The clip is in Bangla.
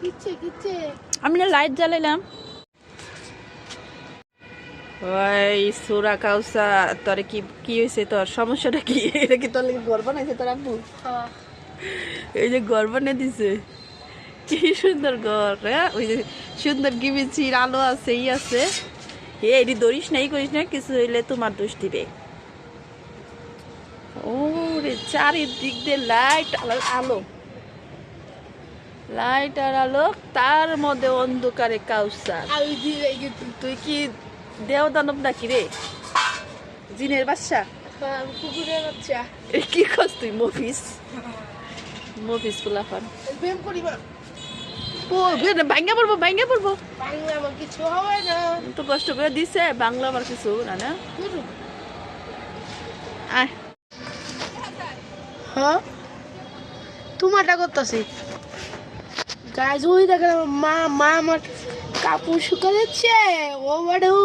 কিচ্ছে কিচ্ছে। আমি না লাইট জ্বালাইলাম। ওই সুরা কাউসা তোর কি কি হয়েছে তোর? সমস্যাটা কি? এটা কি তোর লাগে ঘর বানাইছে তোর আব্বু? এই যে ঘর বানিয়ে দিছে। কি সুন্দর ঘর হ্যাঁ? ওই যে সুন্দর গিমিচির আলো আছে ই আছে। এ এটি ধরিস না ই করিস না কিছু হইলে তোমার দোষ দিবে। ও রে চারিদিক দিয়ে লাইট আলো। লাইট আর আলো তার মধ্যে অন্ধকারে কাউসার। তুই কি দেও দানব নাকি রে? জিনের বাচ্চা? কুকুরের বাচ্চা। কি করছ তুই মফিস? মফিস ফুলাফান প্রেম ভাঙ্গা পড়ব ভাঙ্গা পড়ব। বাংলা আমার কিছু হবে না। তো কষ্ট করে দিছে বাংলা আমার কিছু না না। আয়। হ্যাঁ? তোমারটা করতেছি গাইজ ওই দেখেন আমার মা মা আমার কাপড় শুকা যাচ্ছে ও বাড়ু।